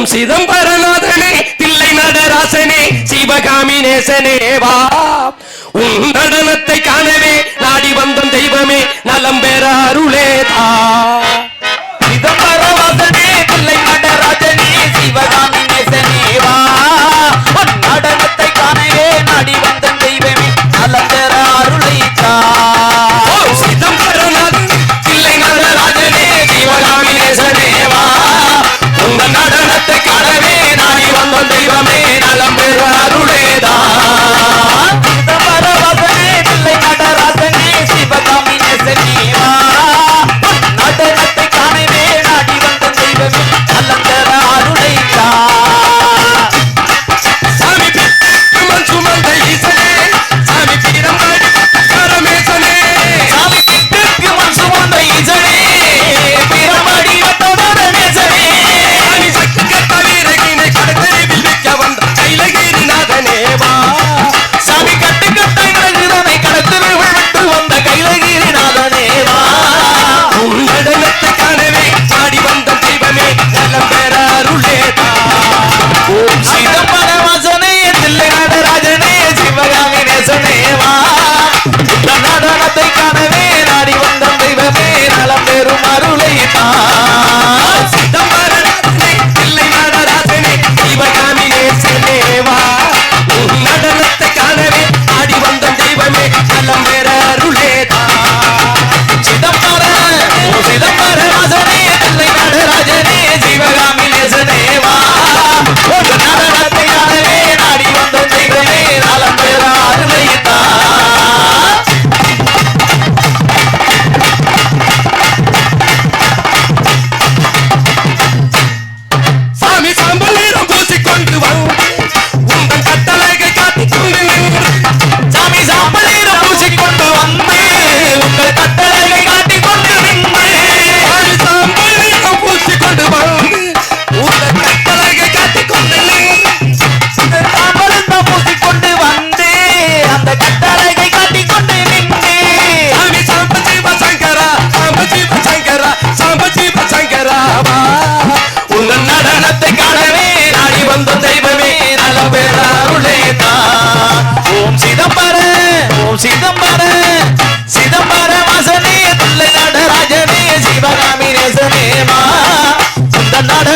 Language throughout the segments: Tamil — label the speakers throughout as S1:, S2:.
S1: ஓம் சிதம்பரநாதனே தில்லை நடராசனே சிவகாமி நேசனே வா. உன் நடனத்தை காணவே நாடி வந்தம் தெய்வமே நலம் பெற அருளேதா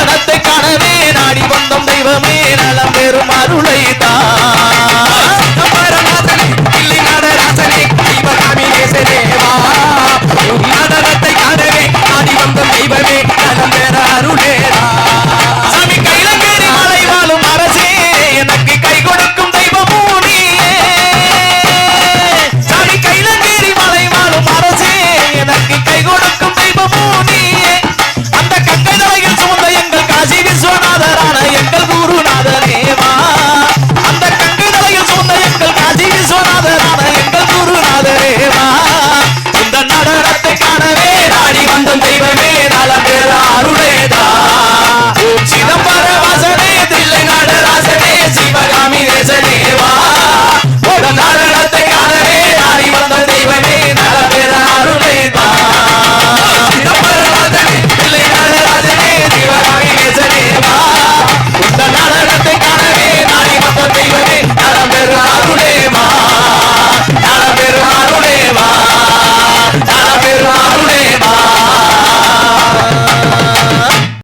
S2: நடத்தை காணவே நாடி
S1: வந்தோம் தெய்வமே நலம்
S2: பெரும் அருளை